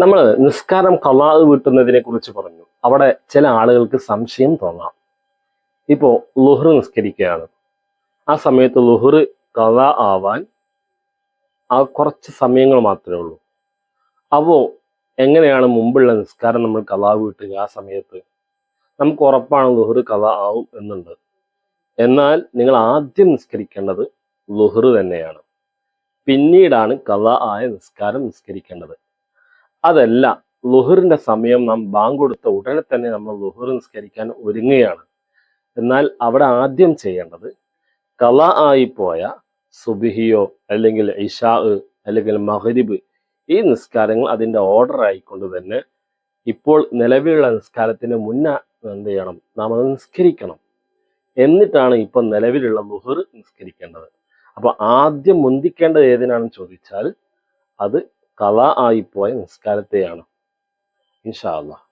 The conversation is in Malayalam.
നമ്മൾ നിസ്കാരം കലാഹ് വീട്ടുന്നതിനെ കുറിച്ച് പറഞ്ഞു. അവിടെ ചില ആളുകൾക്ക് സംശയം തോന്നാം. ഇപ്പോ ലുഹർ നിസ്കരിക്കുകയാണ്. ആ സമയത്ത് ലുഹർ കഥ ആവാൻ ആ കുറച്ച് സമയങ്ങൾ മാത്രമേ ഉള്ളൂ. അപ്പോൾ എങ്ങനെയാണ് മുമ്പുള്ള നിസ്കാരം നമ്മൾ കഥ വീട്ടുക? ആ സമയത്ത് നമുക്ക് ഉറപ്പാണ് ലുഹർ കഥ ആവും എന്നുണ്ട്. എന്നാൽ നിങ്ങൾ ആദ്യം നിസ്കരിക്കേണ്ടത് ലുഹർ തന്നെയാണ്. പിന്നീടാണ് കഥ ആയ നിസ്കാരം നിസ്കരിക്കേണ്ടത്. അതല്ല ലുഹറിന്റെ സമയം നാം ബാങ്ക് കൊടുത്ത ഉടനെ തന്നെ നമ്മൾ ലുഹർ നിസ്കരിക്കാൻ ഒരുങ്ങുകയാണ്. എന്നാൽ അവിടെ ആദ്യം ചെയ്യേണ്ടത് കല ആയിപ്പോയ പോയ സുബിഹിയോ അല്ലെങ്കിൽ ഇഷാ അല്ലെങ്കിൽ മഹരിബ് ഈ നിസ്കാരങ്ങൾ അതിന്റെ ഓർഡർ ആയിക്കൊണ്ട് തന്നെ ഇപ്പോൾ നിലവിലുള്ള നിസ്കാരത്തിന് മുന്നേ എന്ത് ചെയ്യണം? നാം അത് നിസ്കരിക്കണം. എന്നിട്ടാണ് ഇപ്പം നിലവിലുള്ള ലുഹർ നിസ്കരിക്കേണ്ടത്. അപ്പോൾ ആദ്യം മുന്തിക്കേണ്ടത് ഏതിനാണെന്ന് ചോദിച്ചാൽ അത് കല ആയിപ്പോയ നിസ്കാരത്തെയാണ്. അല്ലാ